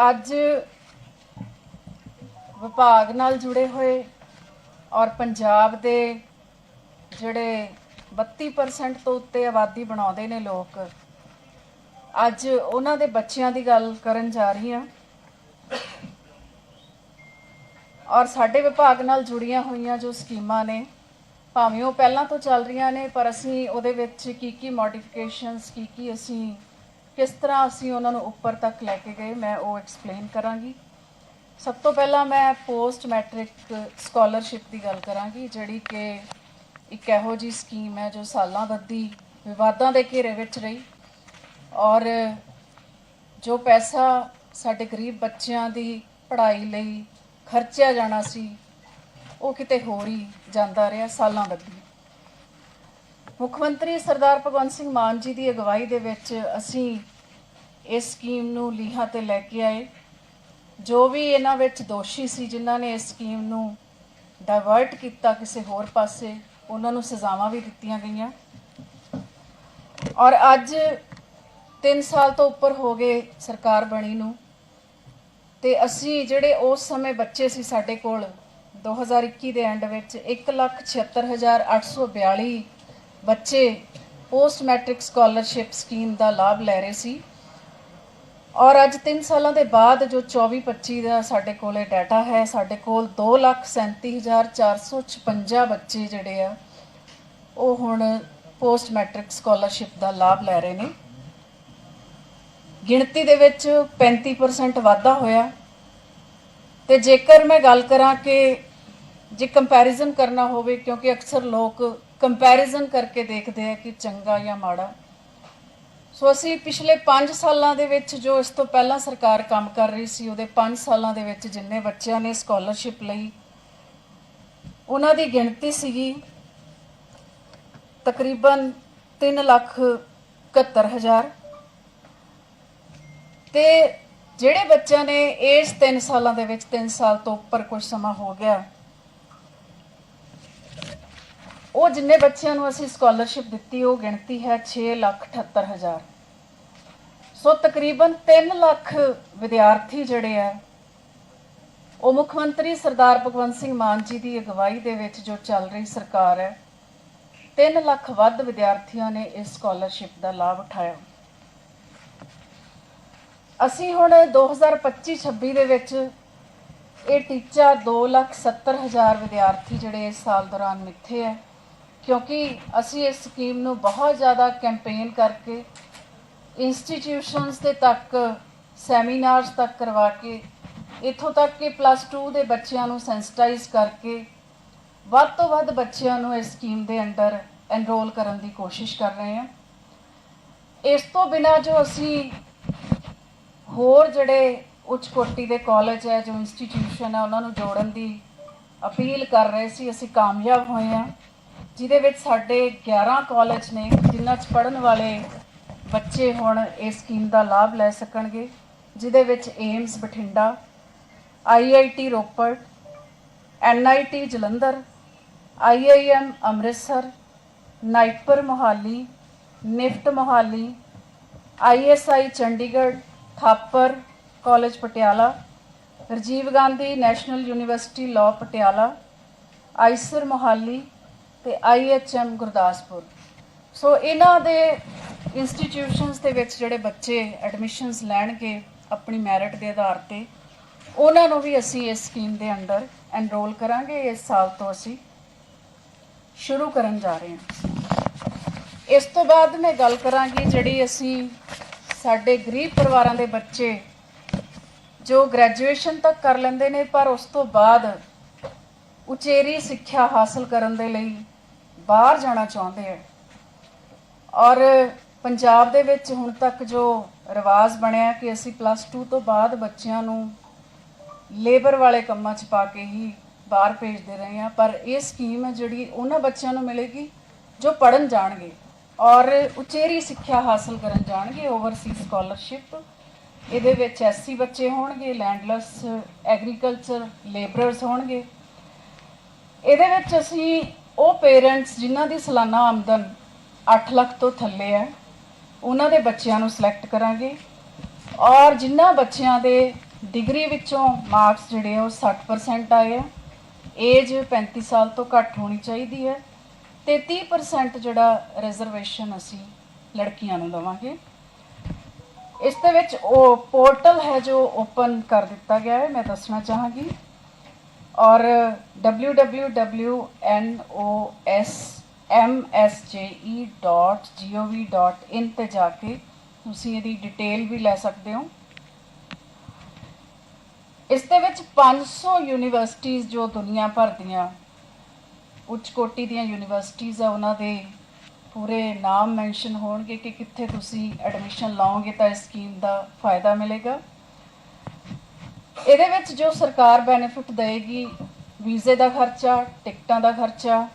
ਅੱਜ ਵਿਭਾਗ ਨਾਲ ਜੁੜੇ ਹੋਏ ਔਰ ਪੰਜਾਬ ਦੇ ਜਿਹੜੇ 32% ਤੋਂ ਉੱਤੇ ਆਬਾਦੀ ਬਣਾਉਂਦੇ ਨੇ ਲੋਕ, ਅੱਜ ਉਹਨਾਂ ਦੇ ਬੱਚਿਆਂ ਦੀ ਗੱਲ ਕਰਨ ਜਾ ਰਹੀ ਹਾਂ। ਔਰ ਸਾਡੇ ਵਿਭਾਗ ਨਾਲ ਜੁੜੀਆਂ ਹੋਈਆਂ ਜੋ ਸਕੀਮਾਂ ਨੇ, ਭਾਵੇਂ ਉਹ ਪਹਿਲਾਂ ਤੋਂ ਚੱਲ ਰਹੀਆਂ ਨੇ, ਪਰ ਅਸੀਂ ਉਹਦੇ ਵਿੱਚ ਕੀ ਕੀ ਮੋਡੀਫਿਕੇਸ਼ਨਸ ਕੀ ਕੀ ਅਸੀਂ ਕਿਸ ਤਰ੍ਹਾਂ ਅਸੀਂ ਉਹਨਾਂ ਨੂੰ ਉੱਪਰ ਤੱਕ ਲੈ ਕੇ ਗਏ, ਮੈਂ ਉਹ ਐਕਸਪਲੇਨ ਕਰਾਂਗੀ। ਸਭ ਤੋਂ ਪਹਿਲਾਂ ਮੈਂ ਪੋਸਟ ਮੈਟ੍ਰਿਕ ਸਕਾਲਰਸ਼ਿਪ ਦੀ ਗੱਲ ਕਰਾਂਗੀ, ਜਿਹੜੀ ਕਿ ਇੱਕ ਇਹੋ ਜੀ ਸਕੀਮ ਹੈ ਜੋ ਸਾਲਾਂ ਬੱਧੀ ਵਿਵਾਦਾਂ ਦੇ ਘੇਰੇ ਵਿੱਚ ਰਹੀ ਔਰ ਜੋ ਪੈਸਾ ਸਾਡੇ ਗਰੀਬ ਬੱਚਿਆਂ ਦੀ ਪੜ੍ਹਾਈ ਲਈ ਖਰਚਿਆ ਜਾਣਾ ਸੀ, ਉਹ ਕਿਤੇ ਹੋਰ ਹੀ ਜਾਂਦਾ ਰਿਹਾ ਸਾਲਾਂ ਬੱਧੀ। ਮੁੱਖ ਮੰਤਰੀ ਸਰਦਾਰ ਭਗਵੰਤ ਸਿੰਘ ਮਾਨ ਜੀ ਦੀ ਅਗਵਾਈ ਦੇ ਵਿੱਚ ਅਸੀਂ ਇਸ ਸਕੀਮ ਨੂੰ ਲੀਹਾਂ ਤੇ ਲੈ ਕੇ ਆਏ। ਜੋ ਵੀ ਇਹਨਾਂ ਵਿੱਚ ਦੋਸ਼ੀ ਸੀ, ਜਿਨ੍ਹਾਂ ਨੇ ਇਸ ਸਕੀਮ ਨੂੰ ਡਾਇਵਰਟ ਕੀਤਾ ਕਿਸੇ ਹੋਰ ਪਾਸੇ, ਉਹਨਾਂ ਨੂੰ ਸਜ਼ਾਵਾਂ ਵੀ ਦਿੱਤੀਆਂ ਗਈਆਂ। ਔਰ ਅੱਜ 3 ਸਾਲ ਤੋਂ ਉੱਪਰ ਹੋ ਗਏ ਸਰਕਾਰ ਬਣੀ ਨੂੰ। ਤੇ ਅਸੀਂ ਜਿਹੜੇ ਉਸ ਸਮੇਂ ਬੱਚੇ ਸੀ ਸਾਡੇ ਕੋਲ 2021 ਦੇ ਐਂਡ ਵਿੱਚ 176842 ਬੱਚੇ ਪੋਸਟ ਮੈਟ੍ਰਿਕ ਸਕਾਲਰਸ਼ਿਪ ਸਕੀਮ ਦਾ ਲਾਭ ਲੈ ਰਹੇ ਸੀ। ਔਰ ਅੱਜ 3 ਸਾਲਾਂ ਦੇ ਬਾਅਦ ਜੋ 24-25 ਦਾ ਸਾਡੇ ਕੋਲੇ ਡਾਟਾ ਹੈ, ਸਾਡੇ ਕੋਲ 237456 ਬੱਚੇ ਜਿਹੜੇ ਆ, ਉਹ ਹੁਣ ਪੋਸਟ ਮੈਟ੍ਰਿਕ ਸਕਾਲਰਸ਼ਿਪ ਦਾ ਲਾਭ ਲੈ ਰਹੇ ਨੇ। ਗਿਣਤੀ ਦੇ ਵਿੱਚ 35% ਵਾਧਾ ਹੋਇਆ। ਤੇ ਜੇਕਰ ਮੈਂ ਗੱਲ ਕਰਾਂ ਕਿ ਜੇ ਕੰਪੈਰੀਜ਼ਨ ਕਰਨਾ ਹੋਵੇ, ਕਿਉਂਕਿ ਅਕਸਰ ਲੋਕ ਕੰਪੈਰੀਜ਼ਨ ਕਰਕੇ ਦੇਖਦੇ ਆ ਕਿ ਚੰਗਾ ਜਾਂ ਮਾੜਾ ਸੋ ਅਸੀਂ ਪਿਛਲੇ 5 ਸਾਲਾਂ ਦੇ ਵਿੱਚ ਜੋ ਇਸ ਤੋਂ ਪਹਿਲਾਂ ਸਰਕਾਰ ਕੰਮ ਕਰ ਰਹੀ ਸੀ, ਉਹਦੇ 5 ਸਾਲਾਂ ਦੇ ਵਿੱਚ ਜਿੰਨੇ ਬੱਚਿਆਂ ਨੇ ਸਕਾਲਰਸ਼ਿਪ ਲਈ, ਉਹਨਾਂ ਦੀ ਗਿਣਤੀ ਸੀਗੀ ਤਕਰੀਬਨ 3 ਲੱਖ 71 ਹਜ਼ਾਰ। ਤੇ ਜਿਹੜੇ ਬੱਚਿਆਂ ਨੇ ਇਸ 3 ਸਾਲਾਂ ਦੇ ਵਿੱਚ 3 ਸਾਲ ਤੋਂ ਉੱਪਰ ਕੁਝ ਸਮਾਂ ਹੋ ਗਿਆ ਉਹ ਜਿੰਨੇ ਬੱਚਿਆਂ ਨੂੰ ਅਸੀਂ ਸਕਾਲਰਸ਼ਿਪ ਦਿੱਤੀ ਉਹ ਗਿਣਤੀ ਹੈ 6 ਲੱਖ 78 ਹਜ਼ਾਰ। ਸੋ ਤਕਰੀਬਨ 3 ਲੱਖ ਵਿਦਿਆਰਥੀ ਜਿਹੜੇ ਆ ਉਹ ਮੁੱਖ ਮੰਤਰੀ ਸਰਦਾਰ ਭਗਵੰਤ ਸਿੰਘ ਮਾਨ ਜੀ ਦੀ ਅਗਵਾਈ ਦੇ ਵਿੱਚ ਜੋ ਚੱਲ ਰਹੀ ਸਰਕਾਰ ਹੈ 3 ਲੱਖ ਵੱਧ ਵਿਦਿਆਰਥੀਆਂ ਨੇ ਇਸ ਸਕਾਲਰਸ਼ਿਪ ਦਾ ਲਾਭ ਉਠਾਇਆ। ਅਸੀਂ ਹੁਣ 2025-26 ਦੇ ਵਿੱਚ ਇਹ ਟੀਚਾ 2,70,000 ਵਿਦਿਆਰਥੀ ਜਿਹੜੇ ਇਸ ਸਾਲ ਦੌਰਾਨ ਮਿੱਥੇ ਹੈ। ਕਿਉਂਕਿ ਅਸੀਂ ਇਸ ਸਕੀਮ ਨੂੰ ਬਹੁਤ ਜ਼ਿਆਦਾ ਕੈਂਪੇਨ ਕਰਕੇ ਇੰਸਟੀਟਿਊਸ਼ਨਸ ਦੇ ਤੱਕ ਸੈਮੀਨਾਰਸ ਤੱਕ ਕਰਵਾ ਕੇ, ਇਥੋਂ ਤੱਕ ਕਿ ਪਲੱਸ 2 ਦੇ ਬੱਚਿਆਂ ਨੂੰ ਸੈਂਸਿਟਾਈਜ਼ ਕਰਕੇ ਵੱਧ ਤੋਂ ਵੱਧ ਬੱਚਿਆਂ ਨੂੰ ਇਸ ਸਕੀਮ ਦੇ ਅੰਡਰ ਐਨਰੋਲ ਕਰਨ ਦੀ ਕੋਸ਼ਿਸ਼ ਕਰ ਰਹੇ ਹਾਂ। ਇਸ ਤੋਂ ਬਿਨਾ ਜੋ ਅਸੀਂ ਹੋਰ ਜਿਹੜੇ ਉੱਚ ਕੋਟੀ ਦੇ ਕਾਲਜ ਹੈ, ਜੋ ਇੰਸਟੀਟਿਊਸ਼ਨ ਹੈ, ਉਹਨਾਂ ਨੂੰ ਜੋੜਨ ਦੀ ਅਪੀਲ ਕਰ ਰਹੇ ਸੀ, ਅਸੀਂ ਕਾਮਯਾਬ ਹੋਏ ਹਾਂ। ਜਿਹਦੇ ਵਿੱਚ ਸਾਡੇ 11 ਕਾਲਜ ਨੇ, ਜਿਨ੍ਹਾਂ 'ਚ ਪੜਨ ਵਾਲੇ ਬੱਚੇ ਹੁਣ ਇਸ ਸਕੀਮ ਦਾ ਲਾਭ ਲੈ ਸਕਣਗੇ, ਜਿਹਦੇ ਵਿੱਚ AIIMS Bathinda IIT Ropar NIT Jalandhar IIM Amritsar, NIPER Mohali, NIFT Mohali ISI Chandigarh, Thapar college Patiala, Rajiv Gandhi national university law Patiala, IISER Mohali ਤੇ ਆਈਐਚਐਮ ਗੁਰਦਾਸਪੁਰ ਸੋ ਇਹਨਾਂ ਦੇ ਇੰਸਟੀਟਿਊਸ਼ਨਸ ਦੇ ਵਿੱਚ ਜਿਹੜੇ ਬੱਚੇ ਐਡਮਿਸ਼ਨਸ ਲੈਣਗੇ ਆਪਣੀ ਮੈਰਿਟ ਦੇ ਆਧਾਰ ਤੇ, ਉਹਨਾਂ ਨੂੰ ਵੀ ਅਸੀਂ ਇਸ ਸਕੀਮ ਦੇ ਅੰਡਰ ਐਨਰੋਲ ਕਰਾਂਗੇ। ਇਸ ਸਾਲ ਤੋਂ ਅਸੀਂ ਸ਼ੁਰੂ ਕਰਨ ਜਾ ਰਹੇ ਹਾਂ। ਇਸ ਤੋਂ ਬਾਅਦ ਮੈਂ ਗੱਲ ਕਰਾਂਗੀ ਜਿਹੜੀ ਅਸੀਂ ਸਾਡੇ ਗਰੀਬ ਪਰਿਵਾਰਾਂ ਦੇ ਬੱਚੇ ਜੋ ਗ੍ਰੈਜੂਏਸ਼ਨ ਤੱਕ ਕਰ ਲੈਂਦੇ ਨੇ, ਪਰ ਉਸ ਤੋਂ ਬਾਅਦ ਉਚੇਰੀ ਸਿੱਖਿਆ ਹਾਸਲ ਕਰਨ ਦੇ ਲਈ ਬਾਹਰ ਜਾਣਾ ਚਾਹੁੰਦੇ ਆ। ਔਰ ਪੰਜਾਬ ਦੇ ਵਿੱਚ ਹੁਣ ਤੱਕ ਜੋ ਰਿਵਾਜ ਬਣਿਆ ਕਿ ਅਸੀਂ ਪਲੱਸ 2 ਤੋਂ ਬਾਅਦ ਬੱਚਿਆਂ ਨੂੰ ਲੇਬਰ ਵਾਲੇ ਕੰਮਾਂ 'ਚ ਪਾ ਕੇ ਹੀ ਬਾਹਰ ਭੇਜਦੇ ਰਹੇ ਆ ਪਰ ਇਹ ਸਕੀਮ ਹੈ ਜਿਹੜੀ ਉਹਨਾਂ ਬੱਚਿਆਂ ਨੂੰ ਮਿਲੇਗੀ ਜੋ ਪੜਨ ਜਾਣਗੇ ਔਰ ਉਚੇਰੀ ਸਿੱਖਿਆ ਹਾਸਲ ਕਰਨ ਜਾਣਗੇ ਓਵਰਸੀਜ਼ ਸਕਾਲਰਸ਼ਿਪ ਇਹਦੇ ਵਿੱਚ ਐਸਸੀ ਬੱਚੇ ਹੋਣਗੇ ਲੈਂਡਲੈਸ ਐਗਰੀਕਲਚਰ ਲੇਬਰਰਸ ਹੋਣਗੇ। ਇਹਦੇ ਵਿੱਚ ਅਸੀਂ ਉਹ ਪੇਰੈਂਟਸ ਜਿਨ੍ਹਾਂ ਦੀ ਸਾਲਾਨਾ ਆਮਦਨ 8 ਲੱਖ ਤੋਂ ਥੱਲੇ ਹੈ, ਉਹਨਾਂ ਦੇ ਬੱਚਿਆਂ ਨੂੰ ਸਿਲੈਕਟ ਕਰਾਂਗੇ। ਔਰ ਜਿਨ੍ਹਾਂ ਬੱਚਿਆਂ ਦੇ ਡਿਗਰੀ ਵਿੱਚੋਂ ਮਾਰਕਸ ਜਿਹੜੇ ਆ ਉਹ 60% ਆਏ ਆ। ਏਜ 35 ਸਾਲ ਤੋਂ ਘੱਟ ਹੋਣੀ ਚਾਹੀਦੀ ਹੈ ਤੇ 30% ਜਿਹੜਾ ਰਿਜ਼ਰਵੇਸ਼ਨ ਅਸੀਂ ਲੜਕੀਆਂ ਨੂੰ ਦਵਾਂਗੇ। ਇਸ ਦੇ ਵਿੱਚ ਉਹ ਪੋਰਟਲ ਹੈ ਜੋ ਓਪਨ ਕਰ ਦਿੱਤਾ ਗਿਆ ਹੈ, ਮੈਂ ਦੱਸਣਾ ਚਾਹਾਂਗੀ। ਔਰ www.nosmsje.gov.in ਤੇ ਜਾ ਕੇ ਤੁਸੀਂ ਇਹਦੀ ਡਿਟੇਲ ਵੀ ਲੈ ਸਕਦੇ ਹੋ। ਇਸ ਦੇ ਵਿੱਚ 500 ਯੂਨੀਵਰਸਿਟੀਆਂ ਜੋ ਦੁਨੀਆ ਭਰ ਦੀਆਂ ਉੱਚ ਕੋਟੀ ਦੀਆਂ ਯੂਨੀਵਰਸਿਟੀਆਂ ਆ, ਉਹਨਾਂ ਦੇ ਪੂਰੇ ਨਾਮ ਮੈਂਸ਼ਨ ਹੋਣਗੇ ਕਿ ਕਿੱਥੇ ਤੁਸੀਂ ਐਡਮਿਸ਼ਨ ਲਾਓਗੇ ਤਾਂ ਇਸ ਸਕੀਮ ਦਾ ਫਾਇਦਾ ਮਿਲੇਗਾ। ਇਹਦੇ ਵਿੱਚ ਜੋ ਸਰਕਾਰ ਬੈਨੀਫਿਟ ਦੇਗੀ ਵੀਜ਼ੇ ਦਾ ਖਰਚਾ, ਟਿਕਟਾਂ ਦਾ ਖਰਚਾ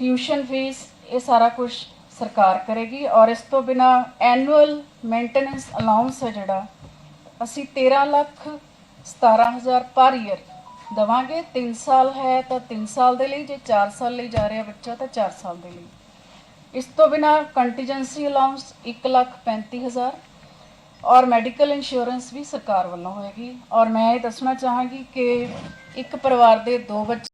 ਟਿਊਸ਼ਨ ਫੀਸ ਇਹ ਸਾਰਾ ਕੁਝ ਸਰਕਾਰ ਕਰੇਗੀ ਔਰ ਇਸ ਤੋਂ ਬਿਨਾ ਐਨੂਅਲ ਮੇਨਟੇਨੈਂਸ ਅਲਾਉਂਸ ਹੈ ਜਿਹੜਾ, ਅਸੀਂ 13 ਲੱਖ 17000 ਪਰ ਈਅਰ ਦਵਾਂਗੇ। 3 ਸਾਲ ਹੈ ਤਾਂ 3 ਸਾਲ ਦੇ ਲਈ, ਜੇ 4 ਸਾਲ ਲਈ ਜਾ ਰਿਹਾ ਬੱਚਾ ਤਾਂ 4 ਸਾਲ ਦੇ ਲਈ। ਇਸ ਤੋਂ ਬਿਨਾ ਕੰਟੀਜੈਂਸੀ ਅਲਾਉਂਸ 1 ਲੱਖ 35000 ਔਰ ਮੈਡੀਕਲ ਇੰਸ਼ੋਰੈਂਸ ਵੀ ਸਰਕਾਰ ਵੱਲੋਂ ਹੋਏਗੀ ਔਰ ਮੈਂ ਇਹ ਦੱਸਣਾ ਚਾਹਾਂਗੀ ਕਿ ਇੱਕ ਪਰਿਵਾਰ ਦੇ ਦੋ ਬੱਚੇ